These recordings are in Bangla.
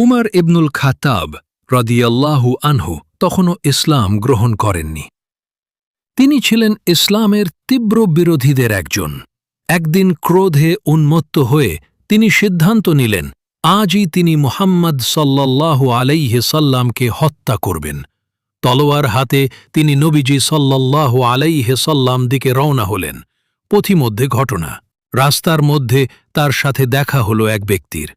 উমর ইবনুল খাতাব রদিয়াল্লাহু আনহু তখনও ইসলাম গ্রহণ করেননি। তিনি ছিলেন ইসলামের তীব্র বিরোধীদের একজন। একদিন ক্রোধে উন্মত্ত হয়ে তিনি সিদ্ধান্ত নিলেন, আজই তিনি মুহাম্মদ সাল্লাল্লাহু আলাইহে সাল্লামকে হত্যা করবেন। তলোয়ার হাতে তিনি নবীজি সাল্লাল্লাহু আলাইহে সাল্লাম দিকে রওনা হলেন। পথিমধ্যে ঘটনা। রাস্তার মধ্যে তার সাথে দেখা হল এক ব্যক্তির।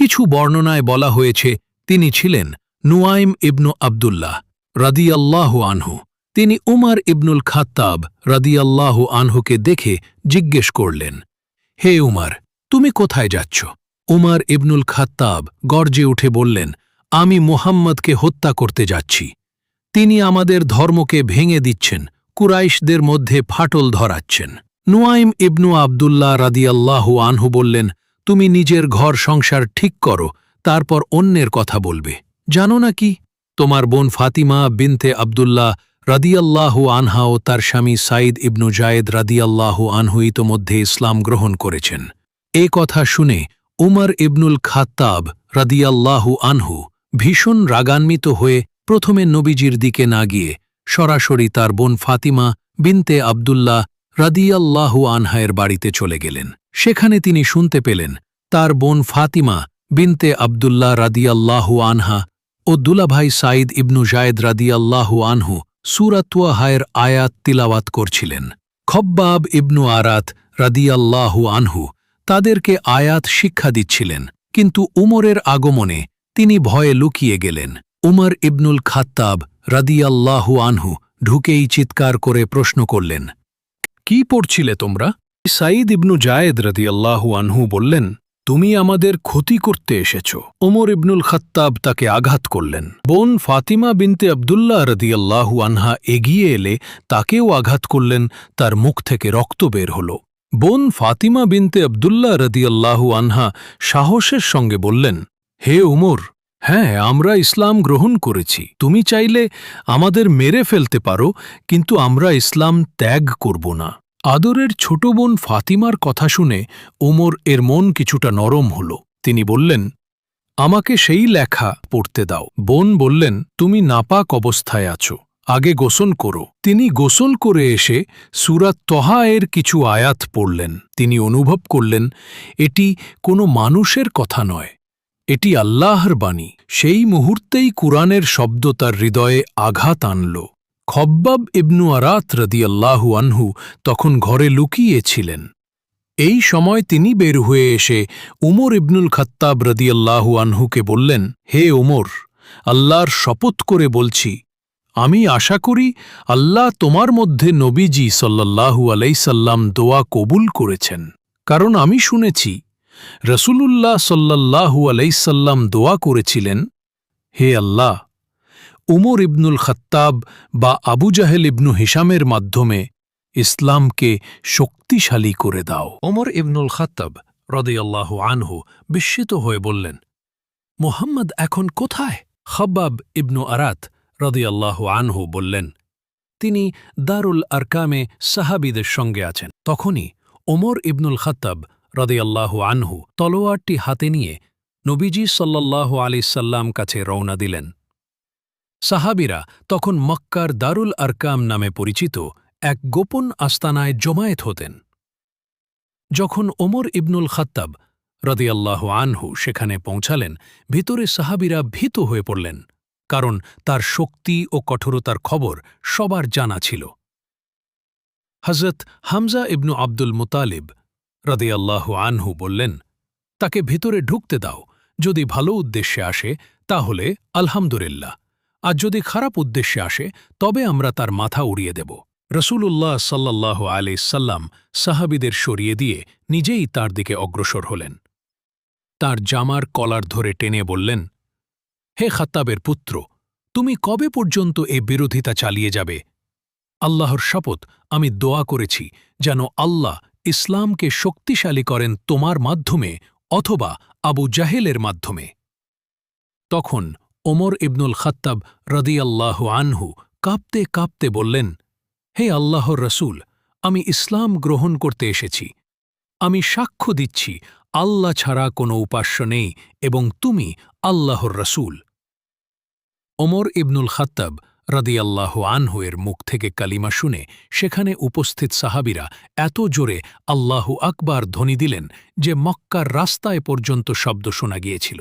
কিছু বর্ণনায় বলা হয়েছে, তিনি ছিলেন নুয়াইম ইবনু আবদুল্লাহ রাদিয়াল্লাহু আনহু। তিনি উমার ইবনুল খাত্তাব রাদিয়াল্লাহু আনহুকে দেখে জিজ্ঞেস করলেন, হে উমার, তুমি কোথায় যাচ্ছ? উমার ইবনুল খাত্তাব গর্জে উঠে বললেন, আমি মোহাম্মদকে হত্যা করতে যাচ্ছি। তিনি আমাদের ধর্মকে ভেঙে দিচ্ছেন, কুরাইশদের মধ্যে ফাটল ধরাচ্ছেন। নুয়াইম ইবনু আবদুল্লাহ রাদিয়াল্লাহু আনহু বললেন তুমি নিজের ঘর সংসার ঠিক করো, তারপর অন্যের কথা বলবে। জানো না কি? তোমার বোন ফাতিমা বিনতে আবদুল্লাহ রাদিয়াল্লাহু আনহা ও তার স্বামী সাইদ ইবনু জায়েদ রাদিয়াল্লাহু আনহু ইতোমধ্যে ইসলাম গ্রহণ করেছেন। এ কথা শুনে উমর ইবনুল খাত্তাব রাদিয়াল্লাহু আনহু ভীষণ রাগান্বিত হয়ে প্রথমে নবীজির দিকে না গিয়ে সরাসরি তার বোন ফাতিমা বিনতে আবদুল্লাহ রাদিয়াল্লাহু আনহায়ের বাড়িতে চলে গেলেন। সেখানে তিনি শুনতে পেলেন তার বোন ফাতিমা বিনতে আবদুল্লাহ রাদিয়াল্লাহু আনহা ও দুলাভাই সাইদ ইবনু জায়েদ রাদিয়াল্লাহু আনহু সুরাতুয়া হায়ের আয়াত তিলাওয়াত করছিলেন। খব্বাব ইবনু আরাত রাদিয়াল্লাহু আনহু তাদেরকে আয়াত শিক্ষা দিচ্ছিলেন, কিন্তু উমরের আগমনে তিনি ভয়ে লুকিয়ে গেলেন। উমর ইবনুল খাত্তাব রাদিয়াল্লাহু আনহু ঢুকেই চিৎকার করে প্রশ্ন করলেন, কি পড়ছিলে তোমরা? সাঈদ ইবনু জায়েদ রাদিয়াল্লাহু আনহু বললেন তুমি আমাদের ক্ষতি করতে এসেছ। ওমর ইবনুল খাত্তাব তাকে আঘাত করলেন। বোন ফাতিমা বিনতে আবদুল্লাহ রদিয়াল্লাহু আনহা এগিয়ে এলে তাকেও আঘাত করলেন, তার মুখ থেকে রক্ত বের হল। বোন ফাতিমা বিনতে আবদুল্লাহ রদিয়াল্লাহু আনহা সাহসের সঙ্গে বললেন, হে উমর হ্যাঁ আমরা ইসলাম গ্রহণ করেছি। তুমি চাইলে আমাদের মেরে ফেলতে পারো, কিন্তু আমরা ইসলাম ত্যাগ করব না। আদরের ছোট বোন ফাতিমার কথা শুনে ওমর এর মন কিছুটা নরম হল। তিনি বললেন, আমাকে সেই লেখা পড়তে দাও। বোন বললেন, তুমি নাপাক অবস্থায় আছো, আগে গোসল করো। তিনি গোসল করে এসে সুরাত তহা এর কিছু আয়াত পড়লেন। তিনি অনুভব করলেন, এটি কোনো মানুষের কথা নয়, এটি আল্লাহর বাণী। সেই মুহূর্তেই কুরআনের শব্দ তার হৃদয়ে আঘাত আনল। খব্বাব ইবনু আরাত রদিয়াল্লাহু আনহু তখন ঘরে লুকিয়েছিলেন। এই সময় তিনি বের হয়ে এসে উমর ইবনুল খত্তাব রদিয়াল্লাহু আনহুকে বললেন, হে উমর, আল্লাহর শপথ করে বলছি, আমি আশা করি আল্লাহ তোমার মধ্যে নবীজি সাল্লাল্লাহু আলাইসাল্লাম দোয়া কবুল করেছেন। কারণ আমি শুনেছি, রসুলুল্লাহ সাল্লাল্লাহু আলাইসাল্লাম দোয়া করেছিলেন, হে আল্লাহ উমর ইবনুল খত্তাব বা আবু জাহেল ইবনু হিসামের মাধ্যমে ইসলামকে শক্তিশালী করে দাও। ওমর ইবনুল খত্তাব রদিয়াল্লাহু আনহু বিস্মিত হয়ে বললেন, মোহাম্মদ এখন কোথায়? খব্বাব ইবনু আরাত রদিয়াল্লাহু আনহু বললেন, তিনি দারুল আরকামে সাহাবিদের সঙ্গে আছেন। তখনই ওমর ইবনুল খত্তাব রদিয়াল্লাহু আনহু তলোয়ারটি হাতে নিয়ে নবীজি সাল্লাল্লাহু আলি সাল্লাম কাছে রওনা দিলেন। সাহাবিরা তখন মক্কার দারুল আরকাম নামে পরিচিত এক গোপন আস্তানায় জমায়েত হতেন। যখন ওমর ইবনুল খাত্তাব রদিয়াল্লাহ আনহু সেখানে পৌঁছালেন, ভিতরে সাহাবিরা ভীত হয়ে পড়লেন, কারণ তার শক্তি ও কঠোরতার খবর সবার জানা ছিল। হজরত হামজা ইবনু আব্দুল মুতালিব রদিয়াল্লাহ আনহু বললেন, তাকে ভিতরে ঢুকতে দাও, যদি ভালো উদ্দেশ্যে আসে, তাহলে আলহামদুলিল্লাহ। আর যদি খারাপ উদ্দেশ্যে আসে, তবে আমরা তার মাথা উড়িয়ে দেব। রসুলুল্লাহ সাল্লাহ আলি সাল্লাম সাহাবিদের সরিয়ে দিয়ে নিজেই তার দিকে অগ্রসর হলেন। তার জামার কলার ধরে টেনে বললেন, হে খাত্তাবের পুত্র, তুমি কবে পর্যন্ত এ বিরোধিতা চালিয়ে যাবে? আল্লাহর শপথ আমি দোয়া করেছি যেন আল্লাহ ইসলামকে শক্তিশালী করেন তোমার মাধ্যমে অথবা আবু জাহেলের মাধ্যমে। তখন ওমর ইবনুল খত্তাব রদিয়াল্লাহ আনহু কাঁপতে কাঁপতে বললেন, হে আল্লাহর রসুল, আমি ইসলাম গ্রহণ করতে এসেছি। আমি সাক্ষ্য দিচ্ছি, আল্লাহ ছাড়া কোনো উপাস্য নেই এবং তুমি আল্লাহর রসুল। ওমর ইবনুল খাত্তাব রাদিয়াল্লাহ আনহু এর মুখ থেকে কালিমা শুনে সেখানে উপস্থিত সাহাবিরা এত জোরে আল্লাহু আকবার ধ্বনি দিলেন যে মক্কার রাস্তায় পর্যন্ত শব্দ শোনা গিয়েছিল।